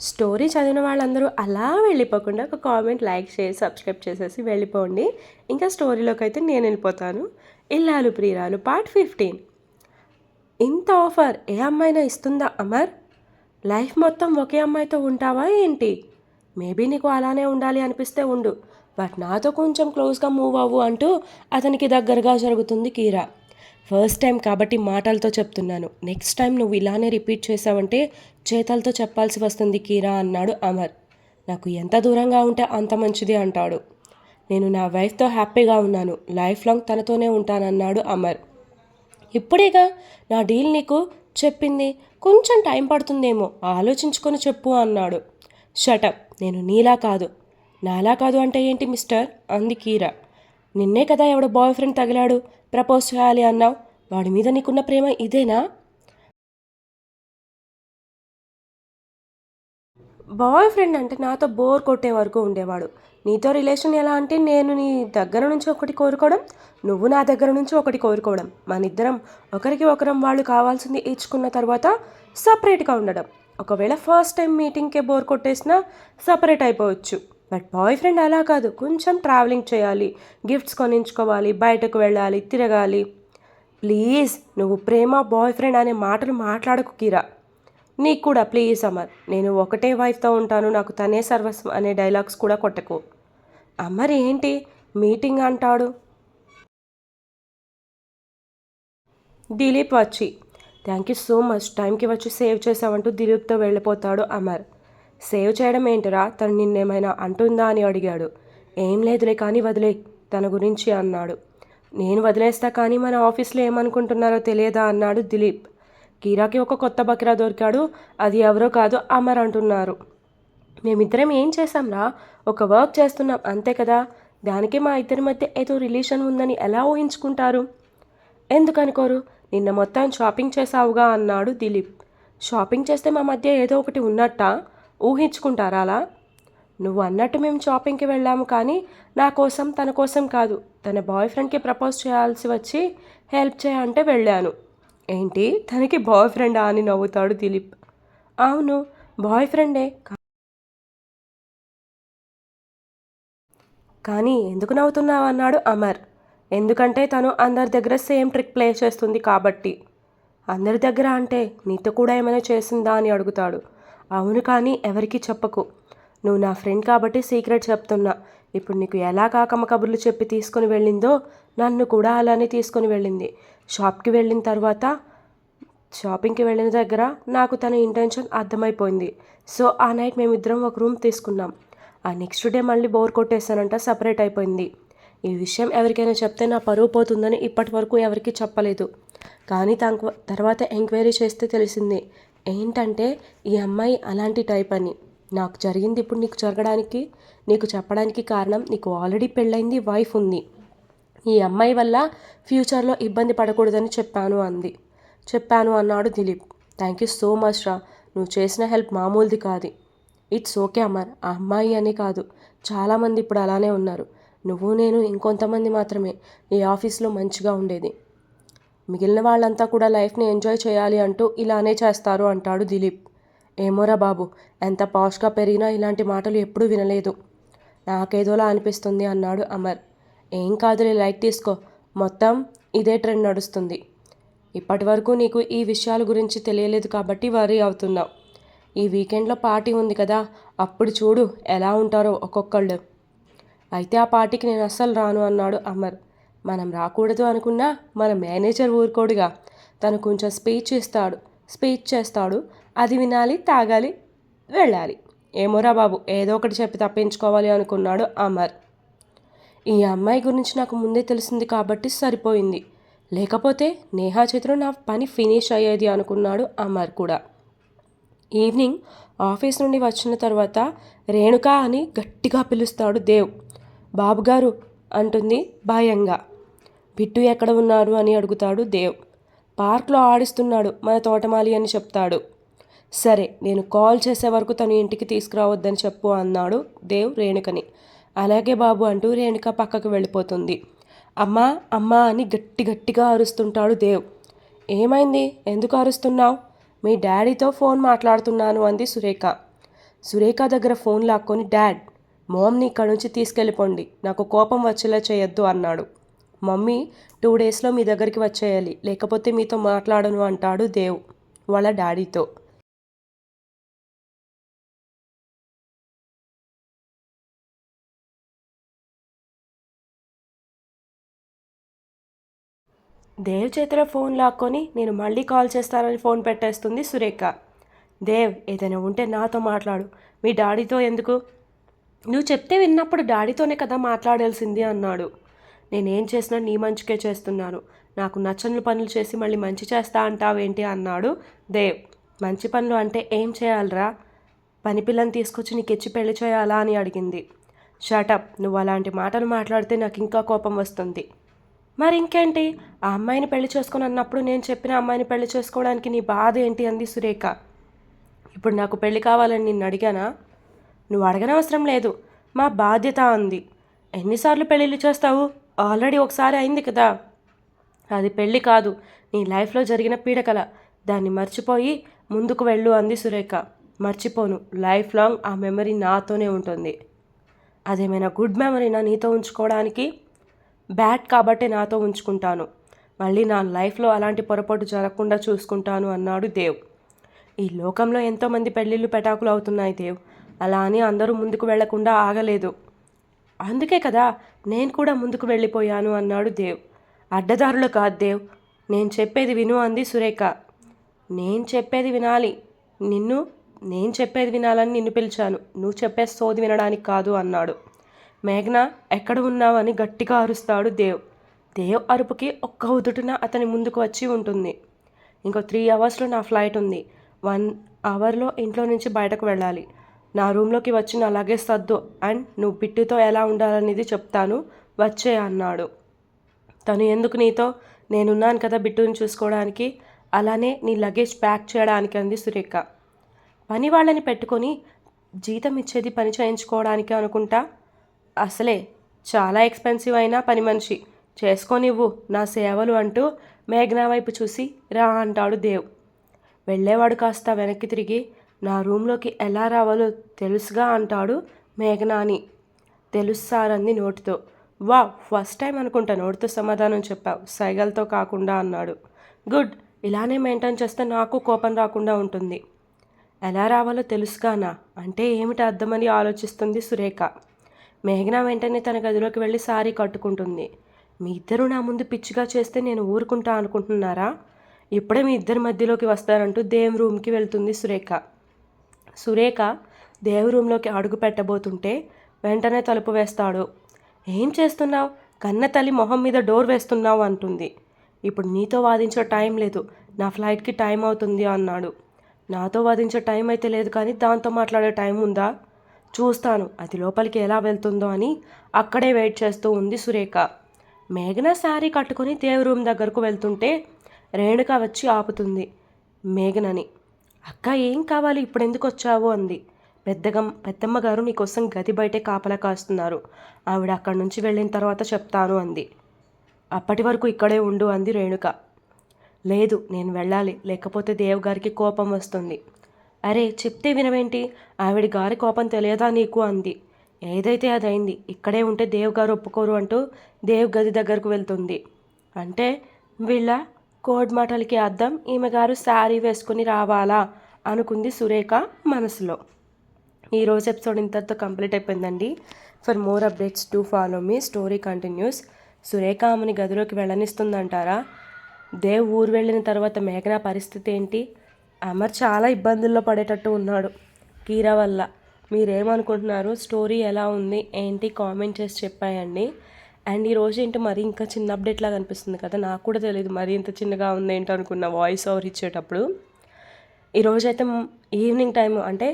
Story చదివిన వాళ్ళందరూ అలా వెళ్ళిపోకుండా ఒక కామెంట్ లైక్ షేర్ సబ్స్క్రైబ్ చేసేసి వెళ్ళిపోండి. ఇంకా స్టోరీలోకి అయితే నేను వెళ్ళిపోతాను. ఇల్లాలు ప్రియురాలు పార్ట్ ఫిఫ్టీన్. ఇంత ఆఫర్ ఏ అమ్మాయినా ఇస్తుందా అమర్? లైఫ్ మొత్తం ఒకే అమ్మాయితో ఉంటావా ఏంటి? మేబీ నీకు అలానే ఉండాలి అనిపిస్తే ఉండు. బట్ నాతో కొంచెం క్లోజ్గా మూవ్ అవ్వు అంటూ అతనికి దగ్గరగా జరుగుతుంది కీరా. ఫస్ట్ టైం కాబట్టి మాటలతో చెప్తున్నాను. నెక్స్ట్ టైం నువ్వు ఇలానే రిపీట్ చేసావంటే చేతలతో చెప్పాల్సి వస్తుంది కీరా అన్నాడు అమర్. నాకు ఎంత దూరంగా ఉంటే అంత మంచిది అంటాడు. నేను నా వైఫ్తో హ్యాపీగా ఉన్నాను. లైఫ్ లాంగ్ తనతోనే ఉంటానన్నాడు అమర్. ఇప్పుడేగా నా డీల్ నీకు చెప్పింది? కొంచెం టైం పడుతుందేమో ఆలోచించుకొని చెప్పు అన్నాడు. షటప్ నేను నీలా కాదు. నాలా కాదు అంటే ఏంటి మిస్టర్ అంది కీరా. నిన్నే కదా ఎవడో బాయ్ ఫ్రెండ్ తగిలాడు ప్రపోజ్ చేయాలి అన్నావు. వాడి మీద నీకున్న ప్రేమ ఇదేనా? బాయ్ ఫ్రెండ్ అంటే నాతో బోర్ కొట్టే వరకు ఉండేవాడు. నీతో రిలేషన్ ఎలా అంటే నేను నీ దగ్గర నుంచి ఒకటి కోరుకోవడం నువ్వు నా దగ్గర నుంచి ఒకటి కోరుకోవడం. మన ఇద్దరం ఒకరికి ఒకరం వాళ్ళు కావాల్సింది ఇచ్చుకున్న తర్వాత సపరేట్గా ఉండడం. ఒకవేళ ఫస్ట్ టైం మీటింగ్కే బోర్ కొట్టేసినా సపరేట్ అయిపోవచ్చు. బట్ బాయ్ ఫ్రెండ్ అలా కాదు. కొంచెం ట్రావెలింగ్ చేయాలి. గిఫ్ట్స్ కొనించుకోవాలి. బయటకు వెళ్ళాలి. తిరగాలి. ప్లీజ్ నువ్వు ప్రేమ బాయ్ ఫ్రెండ్ అనే మాటలు మాట్లాడకు కీరా. నీకు కూడా ప్లీజ్ అమర్. నేను ఒకటే వైఫ్తో ఉంటాను. నాకు తనే సర్వస్వం అనే డైలాగ్స్ కూడా కొట్టకు. అమర్ ఏంటి? మీటింగ్ అంటాడు. దిలీప్ వచ్చి థ్యాంక్ యూ సో మచ్. టైంకి వచ్చి సేవ్ చేసావంటూ దిలీప్తో వెళ్ళిపోతాడు అమర్. సేవ్ చేయడం ఏంటిరా? తను నిన్నేమైనా అంటుందా అని అడిగాడు. ఏం లేదులే కానీ వదిలే తన గురించి అన్నాడు. నేను వదిలేస్తా కానీ మన ఆఫీస్లో ఏమనుకుంటున్నారో తెలియదా అన్నాడు దిలీప్. కీరాకి ఒక కొత్త బకిరా దొరికాడు. అది ఎవరో కాదు అమర్ అంటున్నారు. మేమిద్దరం ఏం చేశాంరా? ఒక వర్క్ చేస్తున్నాం అంతే కదా? దానికి మా ఇద్దరి మధ్య ఏదో రిలేషన్ ఉందని ఎలా ఊహించుకుంటారు? ఎందుకనుకోరు? నిన్న మొత్తం షాపింగ్ చేసావుగా అన్నాడు దిలీప్. షాపింగ్ చేస్తే మా మధ్య ఏదో ఒకటి ఉన్నట్టా? ఊహించుకుంటారా అలా? నువ్వు అన్నట్టు మేము షాపింగ్కి వెళ్ళాము కానీ నా కోసం తన కోసం కాదు. తన బాయ్ ఫ్రెండ్కి ప్రపోజ్ చేయాల్సి వచ్చి హెల్ప్ చేయంటే వెళ్ళాను. ఏంటి? తనకి బాయ్ ఫ్రెండా అని నవ్వుతాడు దిలీప్. అవును బాయ్ ఫ్రెండే. కానీ ఎందుకు నవ్వుతున్నావు అన్నాడు అమర్. ఎందుకంటే తను అందరి దగ్గర సేమ్ ట్రిక్ ప్లే చేస్తుంది కాబట్టి. అందరి దగ్గర అంటే నీతో కూడా ఏమైనా చేసిందా అని అడుగుతాడు. అవును కానీ ఎవరికి చెప్పకు. నువ్వు నా ఫ్రెండ్ కాబట్టి సీక్రెట్ చెప్తున్నా. ఇప్పుడు నీకు ఎలా కాకమ్మ కబుర్లు చెప్పి తీసుకుని వెళ్ళిందో నన్ను కూడా అలానే తీసుకుని వెళ్ళింది. షాప్కి వెళ్ళిన తర్వాత షాపింగ్కి వెళ్ళిన దగ్గర నాకు తన ఇంటెన్షన్ అర్థమైపోయింది. సో ఆ నైట్ మేమిద్దరం ఒక రూమ్ తీసుకున్నాం. ఆ నెక్స్ట్ డే మళ్ళీ బోర్ కొట్టేసానంట సపరేట్ అయిపోయింది. ఈ విషయం ఎవరికైనా చెప్తే నా పరువు పోతుందని ఇప్పటి వరకు ఎవరికీ చెప్పలేదు. కానీ తనకు తర్వాత ఎంక్వైరీ చేస్తే తెలిసింది. ఏంటంటే ఈ అమ్మాయి అలాంటి టైప్ అని. నాకు జరిగింది ఇప్పుడు నీకు జరగడానికి నీకు చెప్పడానికి కారణం నీకు ఆల్రెడీ పెళ్ళైంది వైఫ్ ఉంది. ఈ అమ్మాయి వల్ల ఫ్యూచర్లో ఇబ్బంది పడకూడదని చెప్పాను అంది. చెప్పాను అన్నాడు Dilip. Thank you so much రా నువ్వు చేసిన హెల్ప్ మామూలుది కాదు. ఇట్స్ ఓకే అమర్ ఆ అమ్మాయి అని కాదు. చాలామంది ఇప్పుడు అలానే ఉన్నారు. నువ్వు నేను ఇంకొంతమంది మాత్రమే. ఈ ఆఫీస్లో మంచిగా ఉండేది. మిగిలిన వాళ్ళంతా కూడా లైఫ్ని ఎంజాయ్ చేయాలి అంటూ ఇలానే చేస్తారు అంటాడు దిలీప్. ఏమోరా బాబు ఎంత పాష్గా పెరిగినా ఇలాంటి మాటలు ఎప్పుడూ వినలేదు. నాకేదోలా అనిపిస్తుంది అన్నాడు అమర్. ఏం కాదులే లైట్ తీసుకో. మొత్తం ఇదే ట్రెండ్ నడుస్తుంది. ఇప్పటి వరకు నీకు ఈ విషయాల గురించి తెలియలేదు కాబట్టి వరీ అవుతున్నావు. ఈ వీకెండ్లో పార్టీ ఉంది కదా అప్పుడు చూడు ఎలా ఉంటారో ఒక్కొక్కళ్ళు. అయితే ఆ పార్టీకి నేను అస్సలు రాను అన్నాడు అమర్. మనం రాకూడదు అనుకున్నా మన మేనేజర్ ఊరుకోడుగా. తను కొంచెం స్పీచ్ ఇస్తాడు స్పీచ్ చేస్తాడు. అది వినాలి తాగాలి వెళ్ళాలి. ఏమోరా బాబు ఏదో ఒకటి చెప్పి తప్పించుకోవాలి అనుకున్నాడు అమర్. ఈ అమ్మాయి గురించి నాకు ముందే తెలిసింది కాబట్టి సరిపోయింది. లేకపోతే నేహా చేతిలో నా పని ఫినిష్ అయ్యేది అనుకున్నాడు అమర్ కూడా. ఈవినింగ్ ఆఫీస్ నుండి వచ్చిన తర్వాత రేణుక అని గట్టిగా పిలుస్తాడు దేవ్. బాబుగారు అంటుంది భయంగా. బిట్టు ఎక్కడ ఉన్నారు అని అడుగుతాడు దేవ్. పార్క్లో ఆడిస్తున్నాడు మన తోటమాలి అని చెప్తాడు. సరే నేను కాల్ చేసే వరకు తను ఇంటికి తీసుకురావద్దని చెప్పు అన్నాడు దేవ్ రేణుకని. అలాగే బాబు అంటూ రేణుక పక్కకు వెళ్ళిపోతుంది. అమ్మా అమ్మా అని గట్టి గట్టిగా అరుస్తుంటాడు దేవ్. ఏమైంది? ఎందుకు అరుస్తున్నావు? మీ డాడీతో ఫోన్ మాట్లాడుతున్నాను అంది సురేఖ. సురేఖ దగ్గర ఫోన్ లాక్కొని డాడ్ మామ్ని ఇక్కడ నుంచి తీసుకెళ్ళిపోండి. నాకు కోపం వచ్చేలా చేయొద్దు అన్నాడు. మమ్మీ టూ డేస్లో మీ దగ్గరికి వచ్చేయాలి. లేకపోతే మీతో మాట్లాడను అంటాడు దేవ్ వాళ్ళ డాడీతో. దేవ్ చేతిలో ఫోన్ లాక్కొని నేను మళ్ళీ కాల్ చేస్తానని ఫోన్ పెట్టేస్తుంది సురేఖ. దేవ్ ఏదైనా ఉంటే నాతో మాట్లాడు. మీ డాడీతో ఎందుకు? నువ్వు చెప్తే విన్నప్పుడు డాడీతోనే కదా మాట్లాడాల్సింది అన్నాడు. నేనేం చేసినా నీ మంచికే చేస్తున్నాను. నాకు నచ్చని పనులు చేసి మళ్ళీ మంచి చేస్తా అంటావేంటి అన్నాడు దేవ్. మంచి పనులు అంటే ఏం చేయాలరా? పని పిల్లని తీసుకొచ్చి నీకు ఇచ్చి పెళ్ళి చేయాలా అని అడిగింది. షటప్ నువ్వు అలాంటి మాటలు మాట్లాడితే నాకు ఇంకా కోపం వస్తుంది. మరి ఇంకేంటి ఆ అమ్మాయిని పెళ్ళి చేసుకుని అన్నప్పుడు నేను చెప్పిన అమ్మాయిని పెళ్ళి చేసుకోవడానికి నీ బాధ ఏంటి అంది సురేఖ. ఇప్పుడు నాకు పెళ్ళి కావాలని నిన్ను అడిగానా? నువ్వు అడగనవసరం లేదు. మా బాధ్యత అంది. ఎన్నిసార్లు పెళ్ళిళ్ళు చేస్తావు? ఆల్రెడీ ఒకసారి అయింది కదా. అది పెళ్ళి కాదు నీ లైఫ్లో జరిగిన పీడకల. దాన్ని మర్చిపోయి ముందుకు వెళ్ళు అంది సురేఖ. మర్చిపోను లైఫ్ లాంగ్ ఆ మెమరీ నాతోనే ఉంటుంది. అదేమైనా గుడ్ మెమరీనా నీతో ఉంచుకోవడానికి? బ్యాడ్ కాబట్టి నాతో ఉంచుకుంటాను. మళ్ళీ నా లైఫ్లో అలాంటి పొరపాటు జరగకుండా చూసుకుంటాను అన్నాడు దేవ్. ఈ లోకంలో ఎంతోమంది పెళ్ళిళ్ళు పెటాకులు అవుతున్నాయి దేవ్. అలా అని అందరూ ముందుకు వెళ్ళకుండా ఆగలేదు. అందుకే కదా నేను కూడా ముందుకు వెళ్ళిపోయాను అన్నాడు దేవ్. అడ్డదారులు కాదు దేవ్. నేను చెప్పేది విను అంది సురేఖ. నేను చెప్పేది వినాలి. నిన్ను నేను చెప్పేది వినాలని నిన్ను పిలిచాను. నువ్వు చెప్పే సోది వినడానికి కాదు అన్నాడు. మేఘన ఎక్కడ ఉన్నావని గట్టిగా అరుస్తాడు దేవ్. దేవ్ అరుపుకి ఒక్క ఉదుటున అతని ముందుకు వచ్చి ఉంటుంది. ఇంకో త్రీ అవర్స్లో నా ఫ్లైట్ ఉంది. వన్ అవర్లో ఇంట్లో నుంచి బయటకు వెళ్ళాలి. నా రూమ్లోకి వచ్చి నా లగేజ్ సర్దు అండ్ నువ్వు పిట్టుతో ఎలా ఉండాలనేది చెప్తాను వచ్చే అన్నాడు. తను ఎందుకు నీతో? నేనున్నాను కదా బిట్టుని చూసుకోవడానికి అలానే నీ లగేజ్ ప్యాక్ చేయడానికి అంది సురేఖ. పని వాళ్ళని పెట్టుకొని జీతం ఇచ్చేది పని చేయించుకోవడానికి అనుకుంటా? అసలే చాలా ఎక్స్పెన్సివ్ అయిన పని మనిషి. చేసుకోనివ్వు నా సేవలు అంటూ మేఘనా వైపు చూసి రా అంటాడు దేవ్. వెళ్ళేవాడు కాస్త వెనక్కి తిరిగి నా రూమ్లోకి ఎలా రావాలో తెలుసుగా అంటాడు మేఘనాని. తెలుస్తారంది నోటితో. వా ఫస్ట్ టైం అనుకుంటా నోటితో సమాధానం చెప్పావు సైగలతో కాకుండా అన్నాడు. గుడ్ ఇలానే మెయింటైన్ చేస్తే నాకు కోపం రాకుండా ఉంటుంది. ఎలా రావాలో తెలుసుగానా? అంటే ఏమిటి అర్థమని ఆలోచిస్తుంది సురేఖ. మేఘన వెంటనే తన గదిలోకి వెళ్ళి సారీ కట్టుకుంటుంది. మీ ఇద్దరు నా ముందు పిచ్చిగా చేస్తే నేను ఊరుకుంటా అనుకుంటున్నారా? ఇప్పుడే మీ ఇద్దరి మధ్యలోకి వస్తారంటూ దేవ్ రూమ్కి వెళ్తుంది సురేఖ. సురేఖ దేవ్ రూంలోకి అడుగు పెట్టబోతుంటే వెంటనే తలుపు వేస్తాడు. ఏం చేస్తున్నావు? కన్న తల్లి మొహం మీద డోర్ వేస్తున్నావు అంటుంది. ఇప్పుడు నీతో వాదించే టైం లేదు. నా ఫ్లైట్కి టైం అవుతుంది అన్నాడు. నాతో వాదించే టైం అయితే లేదు కానీ దాంతో మాట్లాడే టైం ఉందా? చూస్తాను. అది లోపలికి ఎలా వెళ్తుందో అని అక్కడే వెయిట్ చేస్తూ ఉంది సురేఖ. మేఘన శారీ కట్టుకొని దేవ్ రూమ్ దగ్గరకు వెళ్తుంటే రేణుక వచ్చి ఆపుతుంది. మేఘనని. అక్క ఏం కావాలి? ఇప్పుడు ఎందుకు వచ్చావు అంది. పెద్దగా పెద్దమ్మ గారు నీకోసం గది బయటే కాపలా కాస్తున్నారు. ఆవిడ అక్కడి నుంచి వెళ్ళిన తర్వాత చెప్తాను అంది. అప్పటి వరకు ఇక్కడే ఉండు అంది రేణుక. లేదు నేను వెళ్ళాలి. లేకపోతే దేవగారికి కోపం వస్తుంది. అరే చెప్తే వినవేంటి? ఆవిడ గారి కోపం తెలియదా నీకు? అంది. ఏదైతే అదైంది ఇక్కడే ఉంటే దేవ్ గారు ఒప్పుకోరు అంటూ దేవ్ గది దగ్గరకు వెళ్తుంది. అంటే వీళ్ళ కోడ్ మాటలకి అర్థం ఈమె గారు శారీ వేసుకుని రావాలా? అనుకుంది సురేఖ మనసులో. ఈరోజు ఎపిసోడ్ ఇంతటితో కంప్లీట్ అయిపోయిందండి. For more updates to follow me story continues. Surekha ఆమెని గదిలోకి వెళ్ళనిస్తుందంటారా? దేవ్ ఊరు వెళ్ళిన తర్వాత మేఘన పరిస్థితి ఏంటి? అమర్ చాలా ఇబ్బందుల్లో పడేటట్టు ఉన్నాడు. కీరా వల్ల. మీరేమనుకుంటున్నారు? స్టోరీ ఎలా ఉంది? ఏంటి? కామెంట్ చేసి చెప్పాయండి. అండ్ ఈ రోజు ఏంటో మరి ఇంకా చిన్న అప్డేట్ లాగా అనిపిస్తుంది కదా నాకు కూడా తెలియదు మరి ఇంత చిన్నగా ఉంది ఏంటో అనుకున్న వాయిస్ ఓవర్ ఇచ్చేటప్పుడు. ఈరోజైతే ఈవినింగ్ టైం అంటే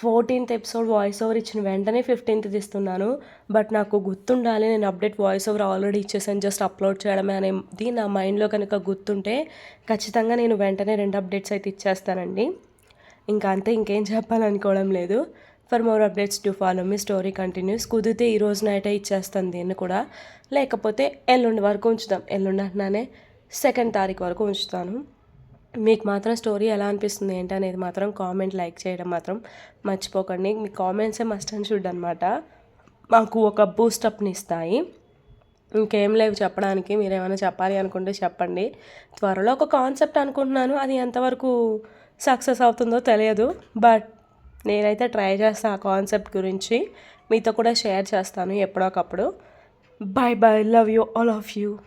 ఫోర్టీన్త్ ఎపిసోడ్ వాయిస్ ఓవర్ ఇచ్చిన వెంటనే ఫిఫ్టీన్త్ ఇస్తున్నాను బట్ నాకు గుర్తుండాలి నేను అప్డేట్ వాయిస్ ఓవర్ ఆల్రెడీ ఇచ్చేసాను జస్ట్ అప్లోడ్ చేయడమే అనేది నా మైండ్లో కనుక గుర్తుంటే ఖచ్చితంగా నేను వెంటనే రెండు అప్డేట్స్ అయితే ఇచ్చేస్తానండి. ఇంకా అంతే ఇంకేం చెప్పాలనుకోవడం లేదు. For more updates to follow me story continues కుదిరితే ఈ రోజు నైటే ఇచ్చేస్తాను దీన్ని కూడా. లేకపోతే ఎల్లుండి వరకు ఉంచుదాం. ఎల్లుండి అంటున్నానే సెకండ్ తారీఖు వరకు ఉంచుతాను. మీకు మాత్రం స్టోరీ ఎలా అనిపిస్తుంది ఏంటనేది మాత్రం కామెంట్ లైక్ చేయడం మాత్రం మర్చిపోకండి. మీ కామెంట్సే మస్ట్ అండ్ షుడ్ అనమాట మాకు ఒక బూస్టప్ని ఇస్తాయి. ఇంకేం లేవు చెప్పడానికి. మీరు ఏమైనా చెప్పాలి అనుకుంటే చెప్పండి. త్వరలో ఒక కాన్సెప్ట్ అనుకుంటున్నాను. అది ఎంతవరకు సక్సెస్ అవుతుందో తెలియదు. బట్ నేనైతే ట్రై చేస్తాను ఆ కాన్సెప్ట్ గురించి. మీతో కూడా షేర్ చేస్తాను ఎప్పుడోకప్పుడు bye bye love you all of you.